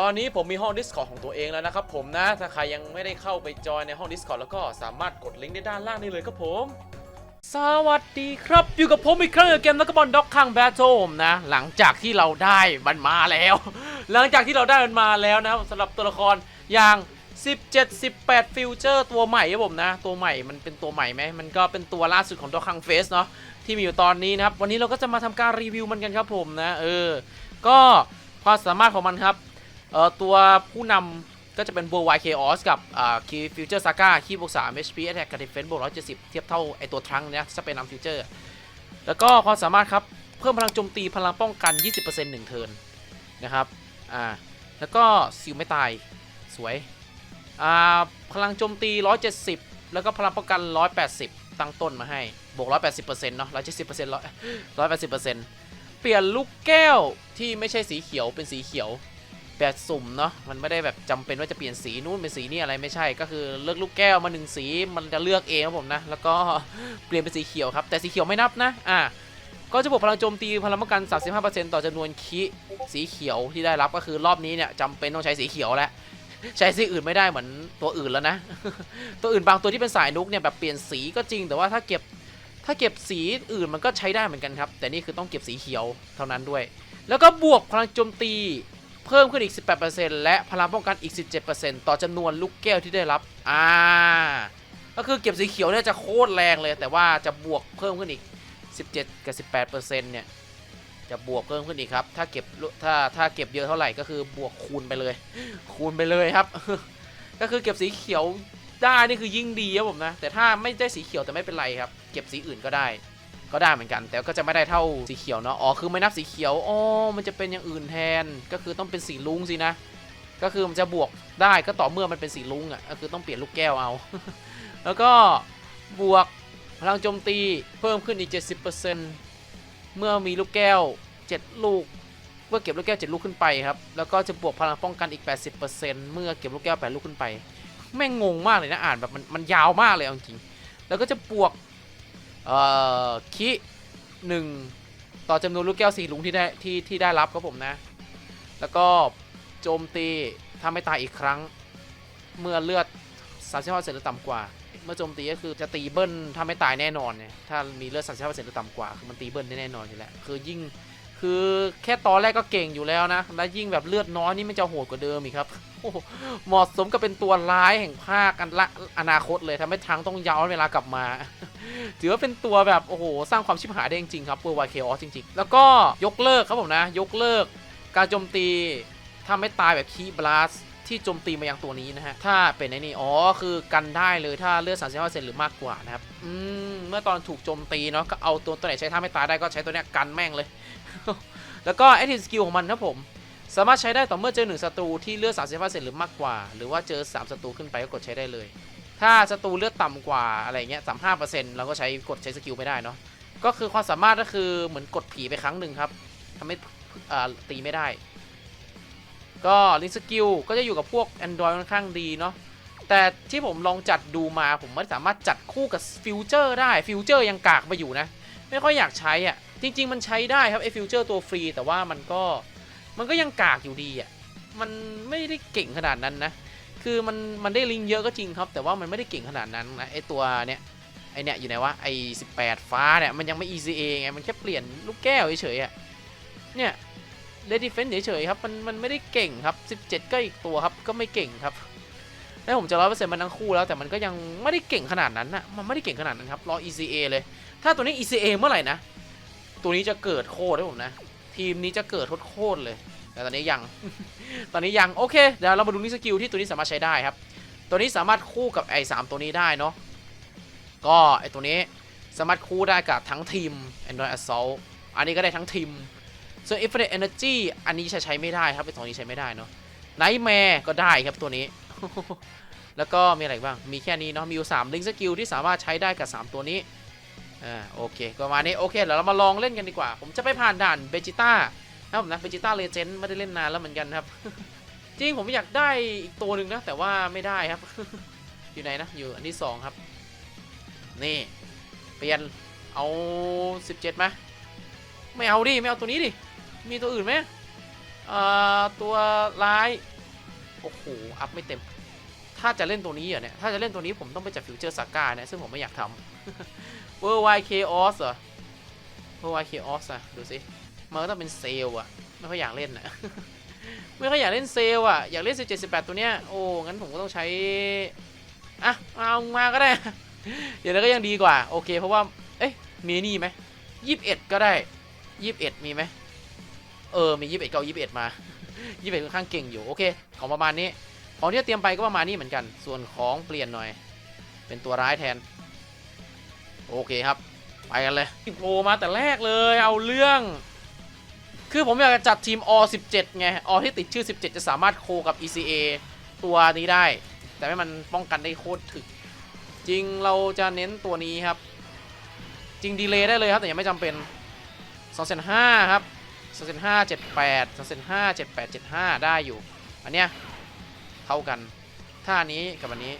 ตอนนี้ผมมีห้อง Discord ของตัวเองแล้วนะครับผมนะ ถ้าใครยังไม่ได้เข้าไปจอยในห้อง Discord แล้วก็สามารถกดลิงก์ได้ด้านล่างนี้เลยครับผม สวัสดีครับ อยู่กับผมอีกครั้งกับเกมนักบอลด็อกคังแบทโ e นะ หลังจากที่เราได้มันมาแล้ว หลังจากที่เราได้มันมาแล้วนะสำหรับตัวละครอย่าง 17 18 ฟิวเจอร์ตัวใหม่ครับผมนะ ตัวใหม่มันเป็นตัวใหม่ไหมมันก็เป็นตัวล่าสุดของด็อกคังเฟสเนาะที่มีอยู่ตอนนี้นะครับ วันนี้เราก็จะมาทำการรีวิวมันกันครับผมนะ เออ ก็ความสามารถของมันครับ เอ่อตัวผู้นำก็จะเป็น Worldwide Chaos กับอ่า Key Future Saga คีบวก3 HP Attack กับ Defense บวก170 เทียบเท่าไอตัวทรังเนี่ยจะเป็นนำฟิวเจอร์ แล้วก็ความสามารถครับ เพิ่มพลังโจมตีพลังป้องกัน 20%หนึ่งเทิร์นนะครับอ่าแล้วก็ซิลไม่ตายสวยอ่าพลังโจมตี 170 แล้วก็พลังป้องกัน 180 ตั้งต้นมาให้บวก 180%เนาะ170% 180%เปลี่ยนลูกแก้วที่ไม่ใช่สีเขียวเป็นสีเขียว แบบสุ่มเนาะมันไม่ได้แบบจำเป็นว่าจะเปลี่ยนสีนู่นเป็นสีนี่อะไรไม่ใช่ ก็คือเลือกลูกแก้วมาหนึ่งสีมันจะเลือกเองครับผมนะแล้วก็เปลี่ยนเป็นสีเขียวครับ แต่สีเขียวไม่นับนะอะก็จะบวกพลังโจมตีพลังป้องกัน 35%ต่อจำนวนคิสีเขียวที่ได้รับก็คือรอบนี้เนี่ยจำเป็นต้องใช้สีเขียวแล้วใช้สีอื่นไม่ได้เหมือนตัวอื่นแล้วนะ ตัวอื่นบางตัวที่เป็นสายนุกเนี่ยแบบเปลี่ยนสีก็จริง แต่ว่าถ้าเก็บถ้าเก็บสีอื่นมันก็ใช้ได้เหมือนกันครับ แต่นี่คือต้องเก็บสีเขียวเท่านั้นด้วย แล้วก็บวกพลังโจมตี เพิ่มขึ้นอีก 18%และพลังป้องกันอีก 17%ต่อจำนวนลูกแก้วที่ได้รับ อ่า ก็คือเก็บสีเขียวเนี่ยจะโคตรแรงเลย แต่ว่าจะบวกเพิ่มขึ้นอีก 17 กับ 18%เนี่ยจะบวกเพิ่มขึ้นอีกครับ ถ้าเก็บถ้าถ้าเก็บเยอะเท่าไหร่ก็คือบวกคูณไปเลย คูณไปเลยครับ ก็คือเก็บสีเขียวได้นี่คือยิ่งดีครับผมนะ แต่ถ้าไม่ได้สีเขียวแต่ไม่เป็นไรครับ เก็บสีอื่นก็ได้ ก็ได้เหมือนกัน แต่ก็จะไม่ได้เท่าสีเขียวเนาะอ๋อคือไม่นับสีเขียวอ๋อมันจะเป็นอย่างอื่นแทนก็คือต้องเป็นสีลุงสินะ ก็คือมันจะบวกได้ก็ต่อเมื่อมันเป็นสีลุงอะก็คือต้องเปลี่ยนลูกแก้วเอา แล้วก็บวกพลังโจมตีเพิ่มขึ้นอีก 70%เมื่อมีลูกแก้ว 7 ลูกเมื่อเก็บลูกแก้ว 7 ลูกขึ้นไปครับ แล้วก็จะบวกพลังป้องกันอีก 80%เมื่อเก็บลูกแก้ว 8 ลูกขึ้นไป แม่งงงมากเลยนะอ่านแบบมันมันยาวมากเลยเอาจริง แล้วก็จะบวก เอ่อคิหนึ่งต่อจำนวนลูกแก้วสีลุงที่ได้ที่ที่ได้รับครับผมนะ แล้วก็โจมตีถ้าไม่ตายอีกครั้ง เมื่อเลือด35%หรือต่ำกว่า เมื่อโจมตีก็คือจะตีเบิ้ลถ้าไม่ตายแน่นอนเนี่ยถ้ามีเลือด35%หรือต่ำกว่าคือมันตีเบิ้ลได้แน่นอนอยู่แล้วคือยิ่งคือแค่ตอนแรกก็เก่งอยู่แล้วนะ แล้วยิ่งแบบเลือดน้อยนี่มันจะโหดกว่าเดิมอีกครับโอ้โหเหมาะสมกับเป็นตัวร้ายแห่งภาคอันละอนาคตเลยทำให้ทั้งต้องย้อนเวลากลับมา ถือว่าเป็นตัวแบบ โอ้โห สร้างความชิบหายได้จริงๆครับเวอร์วายเคออสจริงๆ แล้วก็ยกเลิกครับผมนะ ยกเลิกการโจมตีถ้าไม่ตายแบบคีบลัสที่โจมตีมายังตัวนี้นะฮะ ถ้าเป็นไอ้นี่อ๋อ คือกันได้เลยถ้าเลือด35%หรือมากกว่านะครับ อืม เมื่อตอนถูกโจมตีเนาะ ก็เอาตัวตัวไหนใช้ท่าไม่ตายได้ก็ใช้ตัวเนี้ยกันแม่งเลย แล้วก็แอคทีฟสกิลของมันครับผม สามารถใช้ได้ต่อเมื่อเจอหนึ่งศัตรูที่เลือด35%หรือมากกว่า หรือว่าเจอ 3 ศัตรูขึ้นไปก็กดใช้ได้เลย ถ้าศัตรูเลือดต่ำกว่าอะไรเงี้ยสามห้าเปอร์เซ็นต์เราก็ใช้กดใช้สกิลไม่ได้เนาะก็คือความสามารถก็คือเหมือนกดผีไปครั้งหนึ่งครับทำให้ตีไม่ได้ ก็ลิงสกิลก็จะอยู่กับพวก Android ค่อนข้างดีเนาะแต่ที่ผมลองจัดดูมาผมไม่สามารถจัดคู่กับฟิวเจอร์ได้ฟิวเจอร์ยังกากไปอยู่นะ ไม่ค่อยอยากใช้อะ่ะ จริง ๆ มันใช้ได้ครับไอ้ฟิวเจอร์ตัวฟรี แต่ว่ามันก็มันก็ยังกากอยู่ดีอะ่ะมันไม่ได้เก่งขนาดนั้นนะ คือมันมันได้ลิงเยอะก็จริงครับ แต่ว่ามันไม่ได้เก่งขนาดนั้นนะไอตัวเนี้ยไอเนี้ยอยู่ไหนวะไอ18ฟ้าเนี่ยมันยังไม่ ECA ไงมันแค่เปลี่ยนลูกแก้วเฉยๆอะเนี่ยเลดิเฟนเฉยๆครับมันมันไม่ได้เก่งครับ 17 ก็อีกตัวครับก็ไม่เก่งครับแล้วผมจะร้อยเปอร์เซ็นต์มันทั้งคู่แล้วแต่มันก็ยังไม่ได้เก่งขนาดนั้นนะมันไม่ได้เก่งขนาดนั้นครับรอ ECA เลย ถ้าตัวนี้ ECA เมื่อไหร่นะตัวนี้จะเกิดโคตรให้ผมนะ ทีมนี้จะเกิดโคตรเลย แต่ตอนนี้ยัง ตอนนี้ยัง โอเค เดี๋ยวเรามาดูนี่สกิลที่ตัวนี้สามารถใช้ได้ครับ ตัวนี้สามารถคู่กับไอ้สามตัวนี้ได้เนาะ ก็ไอ้ตัวนี้สามารถคู่ได้กับทั้งทีม Android Assault อันนี้ก็ได้ทั้งทีม ส่วน Infinite Energy อันนี้ใช้ใช้ไม่ได้ครับไอ้ตัวนี้ใช้ไม่ได้เนาะ Nightmare ก็ได้ครับตัวนี้ แล้วก็มีอะไรบ้าง มีแค่นี้เนาะ มีอยู่3ลิงสกิลที่สามารถใช้ได้กับ 3 ตัวนี้ อ่า โอเค ประมาณนี้ โอเค เดี๋ยวเรามาลองเล่นกันดีกว่า ผมจะไปผ่านด่านเบจิต้า ครับผมนะเบจิต้าเลเจนด์ไม่ได้เล่นนานแล้วเหมือนกันครับ จริงผมอยากได้อีกตัวหนึ่งนะ แต่ว่าไม่ได้ครับ อยู่ไหนนะ อยู่อันที่สองครับ นี่ เปลี่ยนเอา 17ไหมไม่เอาดิ ไม่เอาตัวนี้ดิ มีตัวอื่นไหมเอ่อตัวร้าย โอ้โห อัพไม่เต็ม ถ้าจะเล่นตัวนี้เหรอเนี่ย ถ้าจะเล่นตัวนี้ผมต้องไปจับฟิวเจอร์ซาก้าเนี่ย ซึ่งผมไม่อยากทำ Worldwide Chaos เหรอ Worldwide Chaos อะดูสิ มันก็ต้องเป็นเซลล์อะไม่ค่อยอยากเล่นอะไม่ค่อยอยากเล่นเซลล์อะอยากเล่น 17 18 ตัวเนี้ยโอ้งั้นผมก็ต้องใช้อะเอามาก็ได้ เดี๋ยวแล้วก็ยังดีกว่า โอเค เพราะว่า เอ๊ะมีนี่ไหมยี่สิบเอ็ดก็ได้ยี่สิบเอ็ดมีไหมเออมียี่สิบเอ็ดก็เอายี่สิบเอ็ดมายี่สิบเอ็ดค่อนข้างเก่งอยู่โอเค ของประมาณนี้ของที่เตรียมไปก็ประมาณนี้เหมือนกัน ส่วนของเปลี่ยนหน่อย เป็นตัวร้ายแทน โอเคครับ ไปกันเลยโผล่มาแต่แรกเลย เอาเรื่อง คือผมอยากจะจัดทีมอ17 ไงอที่ติดชื่อ 17 จะสามารถโคกับ ECA ตัวนี้ได้ แต่ไม่มันป้องกันได้โคตรถึก จริงเราจะเน้นตัวนี้ครับ จริงดีเลย์ได้เลยครับ แต่ยังไม่จำเป็น2เซน5ครับ2เซน5 78 2เซน5 78 75 ได้อยู่ อันเนี้ยเท่ากันถ้าอันนี้กับอันนี้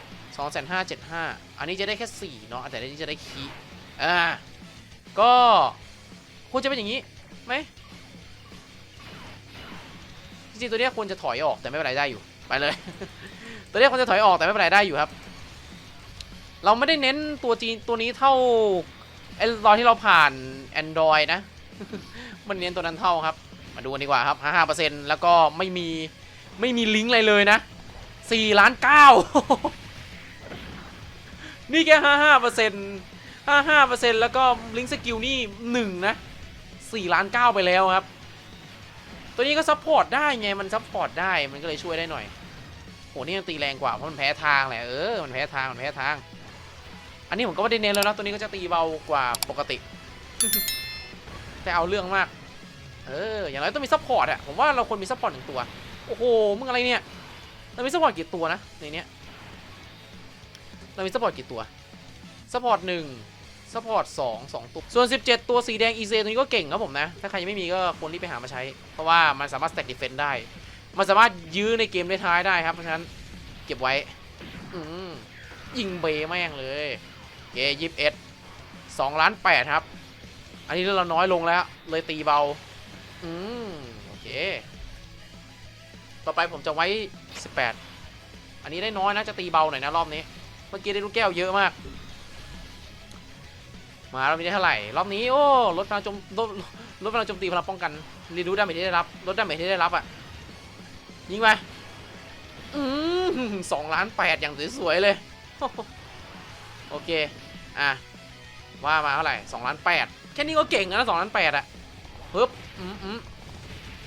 2เซน5 75 อันนี้จะได้แค่4เนาะแต่อันนี้จะได้คีอ่าก็ควรจะเป็นอย่างนี้ ไหมจริงๆตัวเนี้ยควรจะถอยออกแต่ไม่เป็นไรได้อยู่ ไปเลย ตัวเนี้ยควรจะถอยออกแต่ไม่เป็นไรได้อยู่ครับ เราไม่ได้เน้นตัวจีนตัวนี้เท่าไอ้ตอนที่เราผ่าน Android นะ มันเน้นตัวนั้นเท่าครับ มาดูกันดีกว่าครับ 55%แล้วก็ไม่มีไม่มีลิงก์อะไรเลยนะ4ล้าน9นี่แค่ 55% 55%แล้วก็ลิงก์สกิลนี่1นะ 4ล้าน9ไปแล้วครับ ตัวนี้ก็ซัพพอร์ตได้ไงมันซัพพอร์ตได้มันก็เลยช่วยได้หน่อยโหนี่ยังตีแรงกว่าเพราะมันแพ้ทางแหละเออมันแพ้ทางมันแพ้ทาง อันนี้ผมก็ไม่ได้เน้นแล้วนะตัวนี้ก็จะตีเบากว่าปกติ แต่เอาเรื่องมาก เอออย่างไรต้องมีซัพพอร์ตอะผมว่าเราควรมีซัพพอร์ตหนึ่งตัวโอ้โหมึงอะไรเนี่ยเรามีซัพพอร์ตกี่ตัวนะในเนี้ยเรามีซัพพอร์ตกี่ตัวซัพพอร์ตหนึ่ง ซัพพอร์ตสองสองตัว ส่วน 17 ตัวสีแดงอีเซตัวนี้ก็เก่งครับผมนะ ถ้าใครยังไม่มีก็ควรรีบไปหามาใช้ เพราะว่ามันสามารถ stack defense ได้ มันสามารถยื้อในเกมได้ท้ายได้ครับ เพราะฉะนั้นเก็บไว้ อืมยิงเบแม่งเลย เกยิบเอ็ดสองล้านแปดครับ อันนี้เราน้อยลงแล้ว เลยตีเบา อืมโอเค ต่อไปผมจะไว้ 18 อันนี้ได้น้อยนะ จะตีเบาหน่อยนะรอบนี้ เมื่อกี้ได้ลูกแก้วเยอะมาก มารอบนี้ได้เท่าไหร่ รอบนี้โอ้ลดพลังโจมลดลดพลังโจมตีพลังป้องกันรีดูดาเมจที่ได้รับลดดาเมจที่ได้รับอะยิงไปอืมสองล้านแปดอย่างสวยๆเลย โอเค อะ ว่ามาเท่าไหร่สองล้านแปดแค่นี้ก็เก่งแล้วสองล้านแปดอะปึ๊บอืมอืม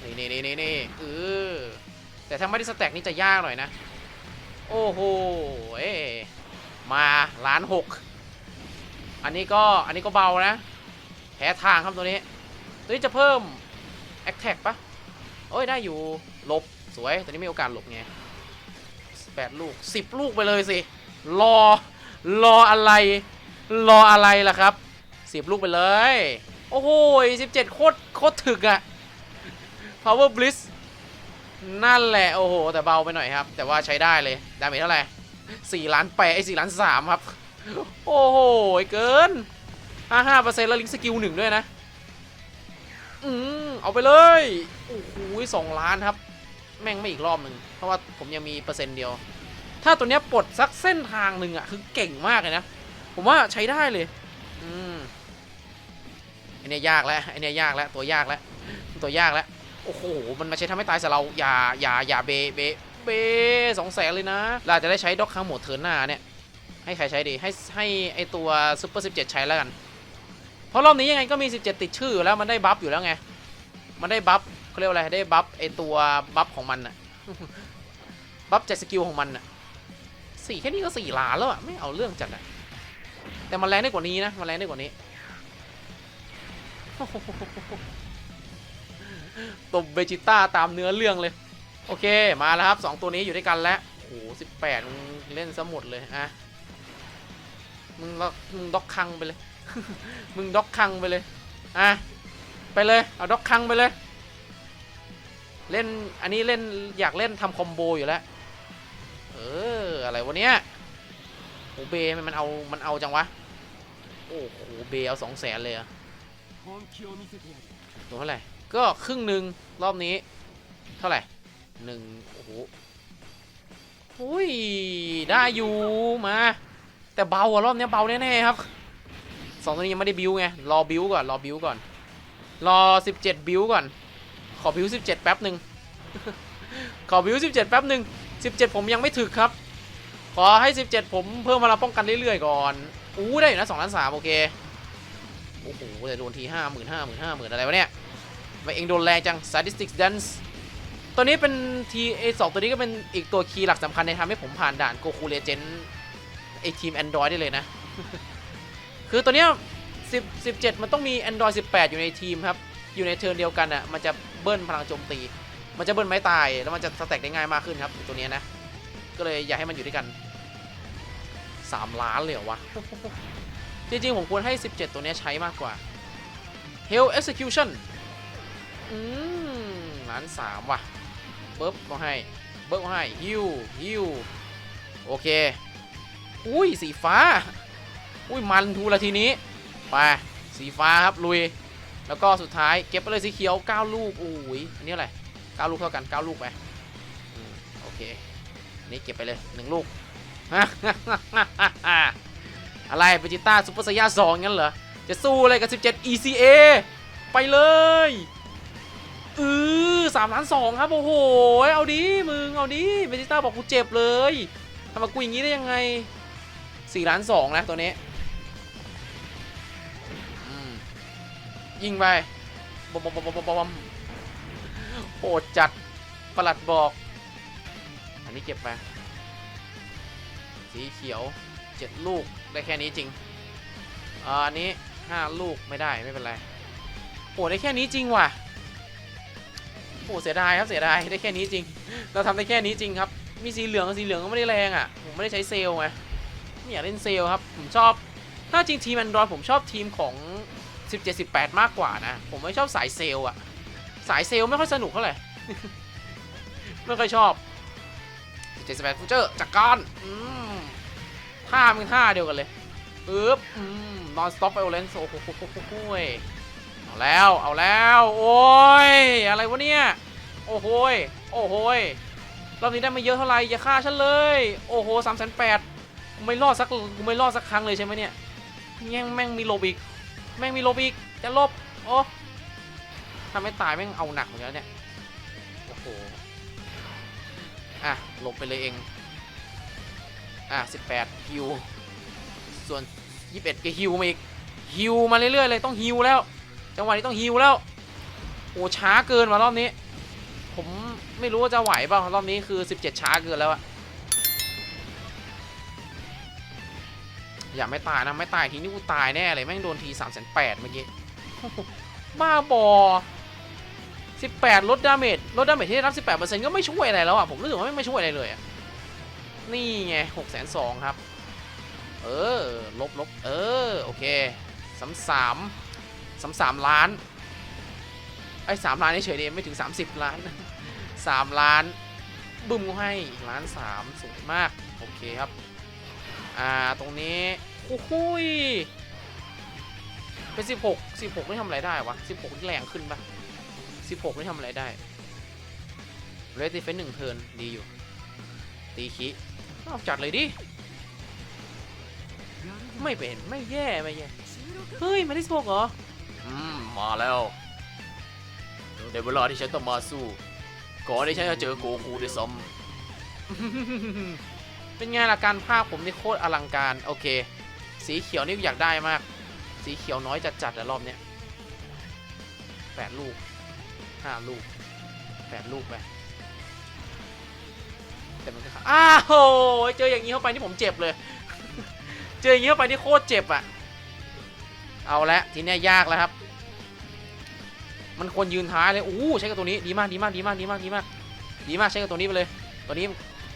นี่นี่นี่นี่นี่เออแต่ถ้าไม่ได้สแต็กนี่จะยากหน่อยนะ โอ้โหเอ้มาล้านหก อันนี้ก็อันนี้ก็เบานะ แพ้ทางครับตัวนี้ ตัวนี้จะเพิ่ม a t t a c ปะโอ้ยได้อยู่หลบสวยตัวนี้มีโอกาสหลบไงแปดลูกสิบลูกไปเลยสิ รอ รออะไร รออะไรล่ะครับสิบลูกไปเลย โอ้โหสิบเจ็ดโคตรโคตรถึกอะ power bliss นั่นแหละ โอ้โห แต่เบาไปหน่อยครับ แต่ว่าใช้ได้เลย ดาเมจเท่าไหร่สี่ล้านแปดไอ้สี่ล้านสามครับ โอ้โหเกิน55%แล้วลิงสกิลหนึ่งด้วยนะ อืมเอาไปเลย โอ้โหสองล้านครับ แม่งไม่อีกรอบหนึ่งเพราะว่าผมยังมีเปอร์เซ็นต์เดียว ถ้าตัวเนี้ยปลดสักเส้นทางหนึ่งอะคือเก่งมากเลยนะ ผมว่าใช้ได้เลย อืมไอเนี้ยยากแล้วไอเนี้ยยากแล้ว ตัวยากแล้ว ตัวยากแล้ว โอ้โห มันมาใช้ทำให้ตายใส่เรา อย่า อย่า อย่าเบ เบ เบสองแสนเลยนะ เราอาจะได้ใช้ด็อกค้างหมดเทิร์นหน้าเนี่ย ให้ใครใช้ดีให้ให้ไอตัวซูเปอร์17ใช้แล้วกัน เพราะรอบนี้ยังไงก็มี 17 ติดชื่ออยู่แล้วมันได้บัฟอยู่แล้วไง มันได้บัฟเขาเรียกว่าอะไรได้บัฟไอตัวบัฟของมันอะบัฟจากสกิลของมันอะสี่แค่นี้ก็สี่ล้านแล้วอะไม่เอาเรื่องจัดอะแต่มันแรงได้กว่านี้นะมันแรงได้กว่านี้ตบเบจิต้าตามเนื้อเรื่องเลย โอเคมาแล้วครับสองตัวนี้อยู่ด้วยกันแล้วโอ้โหสิบแปดเล่นซะหมดเลยอะ มึงล็อกมึงด็อกคังไปเลย มึงด็อกคังไปเลย อะ ไปเลย เอาด็อกคังไปเลย เล่น อันนี้เล่นอยากเล่นทำคอมโบอยู่แล้ว เออ อะไรวะเนี้ยโอเบมันเอา มันเอาจังวะ โอ้โห เบเอาสองแสนเลยอะตัวเท่าไหร่ ก็ครึ่งหนึ่งรอบนี้ เท่าไหร่หนึ่งโอ้โหโอ้ย ได้อยู่ มา แต่เบาอะรอบนี้เบาแน่ๆครับสองตัวนี้ยังไม่ได้บิวไงรอบิวก่อนรอบิวก่อน รอ 17 บิวก่อน ขอบิว17 แป๊บหนึ่งขอบิว17 แป๊บหนึ่ง17 ผมยังไม่ถึกครับ ขอให้ 17 ผมเพิ่มพลังป้องกันเรื่อยๆก่อนอู้ได้อยู่นะ2ล้าน3โอเคโอ้โหแต่โดนทีห้าหมื่นห้าหมื่นห้าหมื่นอะไรวะเนี่ยทำไปเองโดนแรงจัง statistics dance ตัวนี้เป็นทีไอสองตัวนี้ก็เป็นอีกตัวคีย์หลักสำคัญในทำให้ผมผ่านด่านโกคูเลเจน ไอทีม Android ได้เลยนะ คือตัวเนี้ย10 17 มันต้องมี Android 18 อยู่ในทีมครับ อยู่ในเทิร์นเดียวกันอะ มันจะเบิ้ลพลังโจมตี มันจะเบิ้ลไม้ตาย แล้วมันจะสแต็กได้ง่ายมากขึ้นครับ ตัวเนี้ยนะ ก็เลยอยากให้มันอยู่ด้วยกัน 3 ล้านเลยเหรอวะ จริงๆ ผมควรให้ 17 ตัวเนี้ยใช้มากกว่า Hell Execution อืมล้านสามว่ะเบิร์บก็ให้ เบิร์บก็ให้ฮิวฮิวโอเค อุ้ยสีฟ้า อุ้ยมันทูละทีนี้ไปสีฟ้าครับลุย แล้วก็สุดท้ายเก็บไปเลยสีเขียว 9 ลูกอุ้ยอันนี้อะไร9ลูกเท่ากัน 9 ลูกไปอโอเคนนี้เก็บไปเลย 1 ลูกอะไรเบจิต้าซูเปอร์ไซย่าสองงั้นเหรอ จะสู้อะไรกับ 17 ECA ไปเลยเออสามล้านสองครับโอ้โห เอาดิมึงเอาดิเบจิต้าบอกกูเจ็บเลยทำมากูอย่างนี้ได้ยังไง สี่ล้านสองนะตัวนี้ยิงไปบอมบอมบอมบอมบอมโหดจัดประหลัดบอก อันนี้เก็บไป สีเขียวเจ็ดลูกได้แค่นี้จริง อันนี้ห้าลูกไม่ได้ไม่เป็นไรโอ้ได้แค่นี้จริงว่ะโอ้เสียดายครับเสียดายได้แค่นี้จริง เราทำได้แค่นี้จริงครับ มีสีเหลืองสีเหลืองก็ไม่ได้แรงอะ ผมไม่ได้ใช้เซลล์ไง ไม่อยากเล่นเซลครับ ผมชอบ ถ้าจริงทีมแอนดรอยผมชอบทีมของ 17 18 มากกว่านะ ผมไม่ชอบสายเซลอะสายเซลไม่ค่อยสนุกเท่าไหร่ ไม่ค่อยชอบ17 18ฟูเจอร์จักรการอืมท่ามึงท่าเดียวกันเลยปึ๊บอืม non stop violence โอ้โหเอาแล้ว เอาแล้ว โอ้ย อะไรวะเนี่ย โอ้โหยโอ้โหยรอบนี้ได้ไม่เยอะเท่าไหร่อย่าฆ่าฉันเลย โอ้โหสามแสนแปด ไม่รอดสักกูไม่รอดสักครั้งเลยใช่ไหมเนี่ยแม่งแม่งมีโลบอีกแม่งมีโลบอีกจะลบโอ้ถ้าไม่ตายแม่งเอาหนักเหมือนกันเนี่ยโอ้โหอะลบไปเลยเองอะ18ฮิวส่วน 21ก็ฮิวมาอีกฮิวมาเรื่อยๆเลยต้องฮิวแล้วจังหวะนี้ต้องฮิวแล้วโอ้ช้าเกินว่ะรอบนี้ ผมไม่รู้ว่าจะไหวเปล่ารอบนี้คือ 17 ช้าเกินแล้วอะ อย่าไม่ตายนะ ไม่ตายทีนี้กูตายแน่เลย แม่งโดนที3 8 0 0เมื่อกี้ บ้าบอ 18 ลดดาเมจ ลดดาเมจที่ได้รับ 18%ก็ไม่ช่วยอะไรแล้วอะผมรู้สึกว่าไม่ไม่ช่วยอะไรเลยอะนี่ไงหกแสนสองครับ เออ ลบลบเออ โอเคสามสามสามสามล้าน ไอ้สามล้านเฉยๆเองไม่ถึง 30 ล้านสามล้าน บึ้มก็ให้ล้านสามสูงมาก โอเคครับ อ่าตรงนี้โอ้โหยเป็น 16 16ไม่ทำอะไรได้วะ 16นี่แรงขึ้นปะ16ไม่ทำอะไรได้เรติเฟนหนึ่งเทินดีอยู่ ตีคิเอาจัดเลยดิ ไม่เป็น ไม่แย่ ไม่แย่ เฮ้ย มาที่สกเหรอ อืม มาแล้วในเวลาที่ฉันต้องมาสู้ก่อนที่ฉันจะเจอโกคูด้วยซ้ำ เป็นไงล่ะการภาคผมนี่โคตรอลังการ โอเค สีเขียวนี่อยากได้มาก สีเขียวน้อยจัดๆอะรอบเนี้ยแปดลูกห้าลูกแปดลูกไปแต่มันก็อ้าวโหเจออย่างนี้เข้าไปนี่ผมเจ็บเลย เจออย่างนี้เข้าไปนี่โคตรเจ็บอะเอาละทีนี้ยยากแล้วครับ มันควรยืนท้ายเลยอู้ใช้กับตัวนี้ดีมากดีมากดีมากดีมากดีมากดีมากใช้กับตัวนี้ไปเลย ตัวนี้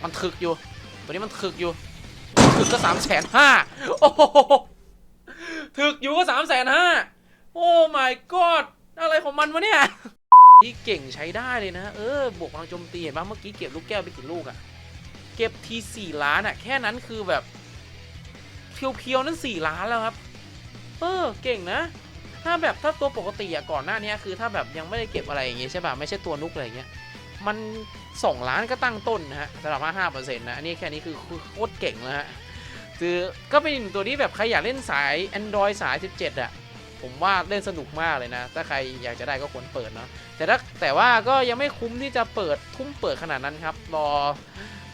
มันถึกอยู่ ตัวนี้มันถึกอยู่ถึกก็สามแสนห้าโอ้โหถึกอยู่ก็สามแสนห้าโอ้ my god อะไรของมันวะเนี่ยที่เก่งใช้ได้เลยนะ เออบวกพลังโจมตีเห็นปะเมื่อกี้เก็บลูกแก้วไปกี่ลูกอะเก็บทีสี่ล้านอะแค่นั้นคือแบบเพียวๆนั่นสี่ล้านแล้วครับ เออเก่งนะ ถ้าแบบถ้าตัวปกติอะก่อนหน้านี้คือถ้าแบบยังไม่ได้เก็บอะไรอย่างเงี้ยใช่ป่ะไม่ใช่ตัวนุกอะไรอย่างเงี้ย มัน 2 ล้านก็ตั้งต้นนะฮะสำหรับ55%นะอันนี้แค่นี้คือโคตรเก่งแล้วฮะคือก็เป็นตัวที่แบบใครอยากเล่นสาย Android สาย 17อะผมว่าเล่นสนุกมากเลยนะ ถ้าใครอยากจะได้ก็ควรเปิดเนาะแต่ถ้าแต่ว่าก็ยังไม่คุ้มที่จะเปิดทุ่มเปิดขนาดนั้นครับ รอ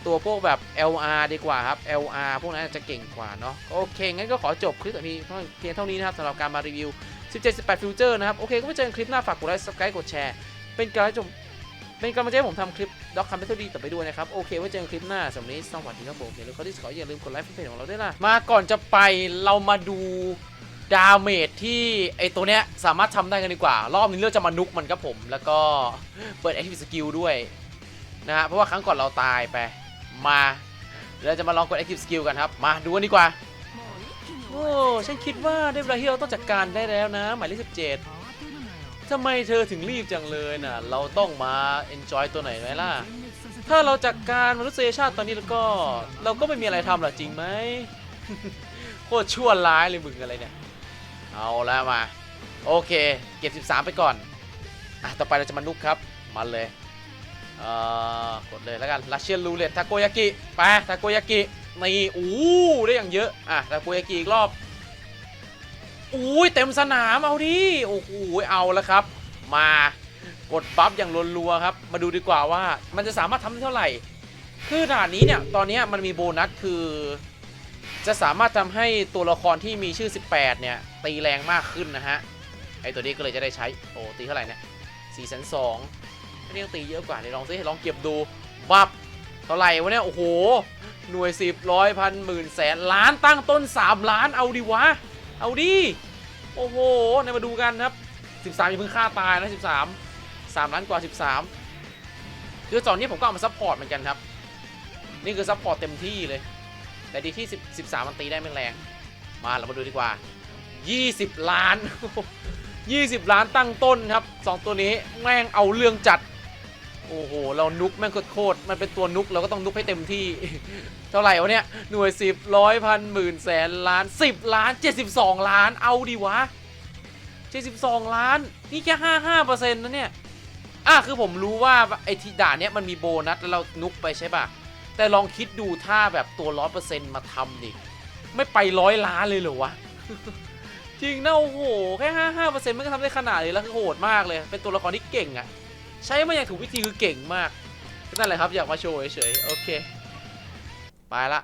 ตัวพวกแบบ LR ดีกว่าครับ LR พวกนั้นจะเก่งกว่าเนาะโอเค งั้นก็ขอจบคลิปแต่เพียงเท่านี้นะครับสำหรับการมารีวิว 17-18ฟิวเจอร์นะครับ โอเค ก็ไว้เจอกันคลิปหน้าฝากกดไลค์ subscribe กดแชร์ เป็นกำลังใจให้ผม เป็นกำลังใจให้ผมทำคลิปด็อกคัมเมทดีต่อไปด้วยนะครับ โอเคไว้เจอกันคลิปหน้าสำหรับวันนี้สวัสดีครับผมอย่าลืมเข้าที่สกออย่าลืมกดไลค์เพจของเราด้วยล่ะ มาก่อนจะไปเรามาดูดาเมจที่ไอตัวเนี้ยสามารถทำได้กันดีกว่า รอบนี้เราจะมานุกมันครับผม แล้วก็เปิด active skill ด้วยนะฮะเพราะว่าครั้งก่อนเราตายไปมาเราจะมาลองกด active skill กันครับ มาดูกันดีกว่าโอ้ฉันคิดว่าได้เวลาที่เราต้องจัดการได้แล้วนะ หมายเลข17 ทำไมเธอถึงรีบจังเลยน่ะ เราต้องมา enjoy ตัวไหนไหมล่ะ ถ้าเราจัดการมนุษยชาติตอนนี้แล้วก็ เราก็ไม่มีอะไรทำหรอจริงไหม โคตรชั่วร้ายเลยมึงอะไรเนี่ย เอาแล้วมา โอเค เก็บ 13 ไปก่อน อะ ต่อไปเราจะมานุกครับ มันเลย เอ่อ กดเลยแล้วกันรัสเชียนรูเล็ตทาโกยากิ ไป ทาโกยากิ นี่ อู้ ได้อย่างเยอะ อะ ทาโกยากิอีกรอบ อุ้ยเต็มสนามเอาดิโอ้โหเอาแล้วครับ มากดบัฟอย่างรัวๆครับ มาดูดีกว่าว่ามันจะสามารถทำได้เท่าไหร่ คือด่านนี้เนี่ย ตอนนี้มันมีโบนัสคือ จะสามารถทำให้ตัวละครที่มีชื่อ 18 เนี่ย ตีแรงมากขึ้นนะฮะ ไอตัวนี้ก็เลยจะได้ใช้ โอ้ตีเท่าไหร่เนี่ย4 2 0 0 0อันนี้ยังตีเยอะกว่าเดี๋ยวลองซิลองเก็บดูบับเท่าไหร่วะเนี่ย โอ้โห หน่วยสิบร้อยพันหมื่นแสนล้านตั้งต้น 3 ล้านเอาดิวะ เอาดิ โอ้โหเนี่ยมาดูกันครับ 13อย่าเพิ่งฆ่าตายนะ 13 3ล้านกว่า 13 คือตอนนี้ผมก็เอามาซัพพอร์ตเหมือนกันครับ นี่คือซัพพอร์ตเต็มที่เลย แต่ดีที่10 13 มันตีได้ไม่แรง มาเรามาดูดีกว่า 20 ล้าน 20 ล้านตั้งต้นครับ 2 ตัวนี้แม่งเอาเรื่องจัด โอ้โห เรานุกแม่งโคตรมันเป็นตัวนุกเราก็ต้องนุกให้เต็มที่ เท่าไหร่วะเนี่ย หน่วย10ร้อยพันหมื่นแสนล้าน10ล้าน72ล้านเอาดิวะ72ล้าน นี่แค่55%นะเนี่ยอะคือผมรู้ว่าไอ้ที่ด่านเนี้ยมันมีโบนัสแล้วเรานุกไปใช่ปะแต่ลองคิดดูถ้าแบบตัว100%มาทำดิไม่ไปร้อยล้านเลยเหรอวะจริงนะโอ้โหแค่ห้าห้าเปอร์เซ็นต์มันก็ทำได้ขนาดนี้แล้วคือโหดมากเลย เป็นตัวละครที่เก่งอะ ใช้มาอย่างถูกวิธีคือเก่งมากนั่นแหละครับอยากมาโชว์เฉยๆโอเค ไปละ